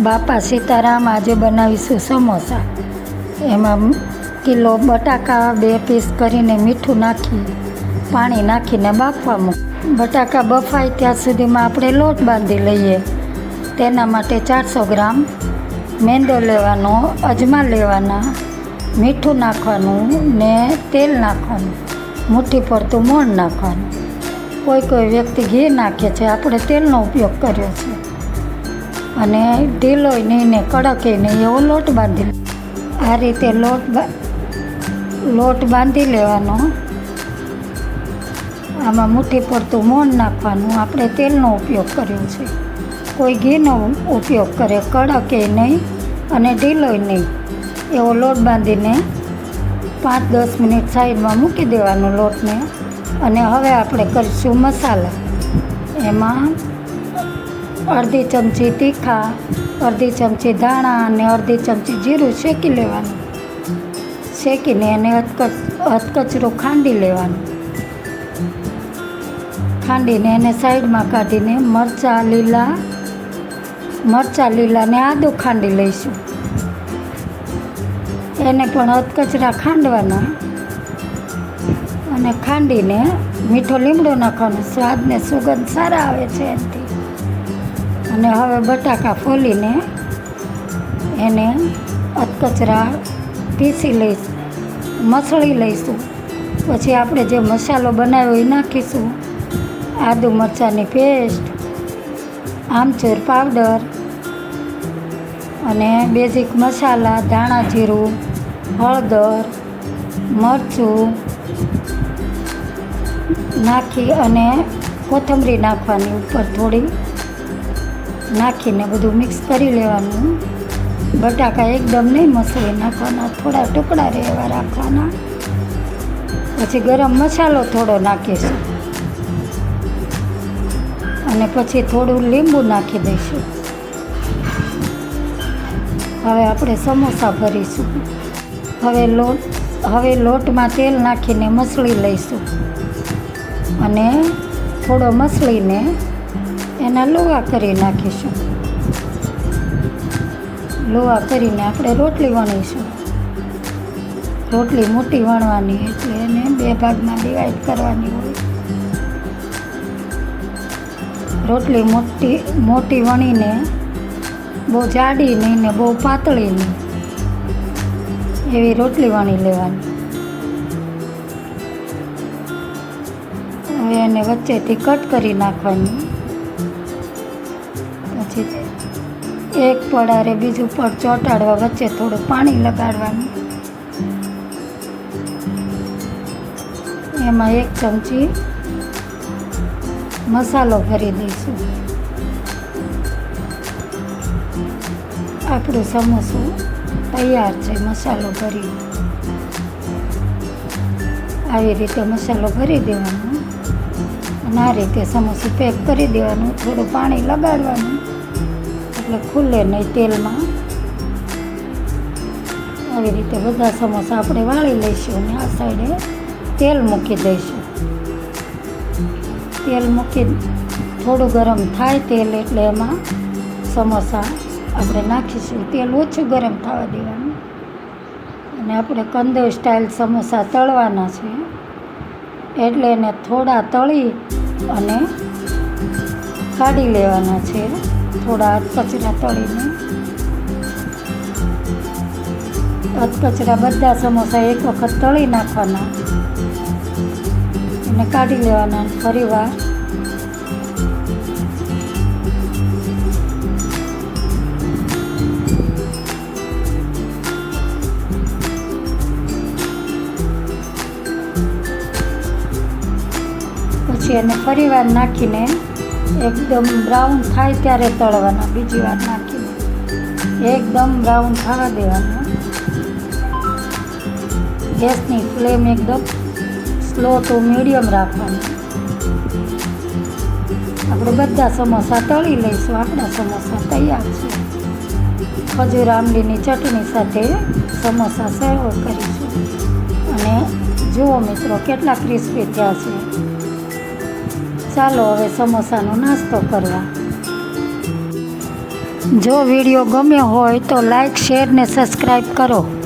બાપા સીતારામ આજે બનાવીશું સમોસા. એમાં કિલો બટાકા બે પીસ કરીને મીઠું નાખી, પાણી નાખીને બાફવા મૂક બટાકા બફાય ત્યાં સુધીમાં આપણે લોટ બાંધી લઈએ. તેના માટે ચારસો ગ્રામ મેંદો લેવાનો, અજમા લેવાના, મીઠું નાખવાનું ને તેલ નાખવાનું. મુઠ્ઠી પડતું મોણ નાખવાનું. કોઈ કોઈ વ્યક્તિ ઘી નાખે છે, આપણે તેલનો ઉપયોગ કર્યો છે. અને ઢીલોય નહીં ને કડકે નહીં એવો લોટ બાંધી આ રીતે લોટ લોટ બાંધી લેવાનો. આમાં મુઠ્ઠી પડતું મોણ નાખવાનું. આપણે તેલનો ઉપયોગ કર્યો છે. કોઈ ઘીનો ઉપયોગ કરે કડકે નહીં અને ઢીલોય નહીં એવો લોટ બાંધીને પાંચ દસ મિનિટ સાઈડમાં મૂકી દેવાનો લોટને. અને હવે આપણે કરીશું મસાલા. એમાં અડધી ચમચી તીખા, અડધી ચમચી ધાણા અને અડધી ચમચી જીરું શેકી લેવાનું. શેકીને એને અધકચ, અધકચરું ખાંડી લેવાનું. ખાંડીને એને સાઈડમાં કાઢીને મરચાં, લીલા, મરચાં લીલાને આદું ખાંડી લઈશું. એને પણ અધકચરા ખાંડવાના અને ખાંડીને મીઠો લીમડો નાખવાનો. સ્વાદને સુગંધ સારા આવે છે એનાથી. અને હવે બટાકા ફોલીને એને અધકચરા પીસી લઈશ, મસળી લઈશું. પછી આપણે જે મસાલો બનાવ્યો એ નાખીશું. આદુ મરચાંની પેસ્ટ, આમચૂર પાવડર અને બેઝિક મસાલા, ધાણા જીરું, હળદર, મરચું નાખી અને કોથમરી નાખવાની ઉપર થોડી નાખીને બધું મિક્સ કરી લેવાનું. બટાકા એકદમ નહીં મસળી નાખવાના, થોડા ટુકડા રહેવા રાખવાના. પછી ગરમ મસાલો થોડો નાખીશું. અને પછી થોડું લીંબુ નાખી દઈશું. હવે આપણે સમોસા ભરીશું. હવે લોટ હવે લોટમાં તેલ નાખીને મસળી લઈશું. અને થોડો મસળીને એના લોવા કરી નાખીશું. લોવા કરીને આપણે રોટલી વણીશું. રોટલી મોટી વણવાની એટલે એને બે ભાગમાં ડિવાઈડ કરવાની હોય. રોટલી મોટી મોટી વણીને બહુ જાડી નહીં ને બહુ પાતળી નહીં. એવી રોટલી વણી લેવાની. હવે એને વચ્ચેથી કટ કરી નાખવાની. પછી એક પડારે બીજું પડ ચોંટાડવા વચ્ચે થોડું પાણી લગાડવાનું. એમાં એક ચમચી મસાલો ભરી દઈશું. આપણું સમોસું તૈયાર છે, મસાલો ભરી. આવી રીતે મસાલો ભરી દેવાનો. અને આ રીતે સમોસું પેક કરી દેવાનું, થોડું પાણી લગાડવાનું. એટલે ખુલ્લે નહીં તેલમાં. આવી રીતે બધા સમોસા આપણે વાળી લઈશું અને આ સાઈડે તેલ મૂકી દઈશું. તેલ મૂકી થોડું ગરમ થાય તેલ એટલે એમાં સમોસા આપણે નાખીશું. તેલ ઓછું ગરમ થવા દેવાનું. અને આપણે કંદો સ્ટાઇલ સમોસા તળવાના છે. એટલે એને થોડા તળી અને કાઢી લેવાના છે. થોડા અધકચરા તળીને. અધકચરા બધા સમોસા એક વખત તળી નાખવાના. અને કાઢી લેવાના ફરી વાર. પછી એને ફરી વાર નાખીને એકદમ બ્રાઉન થાય ત્યારે તળવાના. બીજી વાર નાખી એકદમ બ્રાઉન થવા દેવાના. ગેસની ફ્લેમ એકદમ સ્લો ટુ મીડિયમ રાખવાની. આપણે બધા સમોસા તળી લઈશું. આપણા સમોસા તૈયાર છે. ખજૂર, આંબલીની ચટણી સાથે સમોસા સર્વ કરીશું. અને જુઓ મિત્રો, કેટલા ક્રિસ્પી થયા છે. ચાલો હવે સમોસાનો નાસ્તો કરવા. જો વીડિયો ગમ્યો હોય તો લાઈક, શેર ને સબસ્ક્રાઈબ કરો.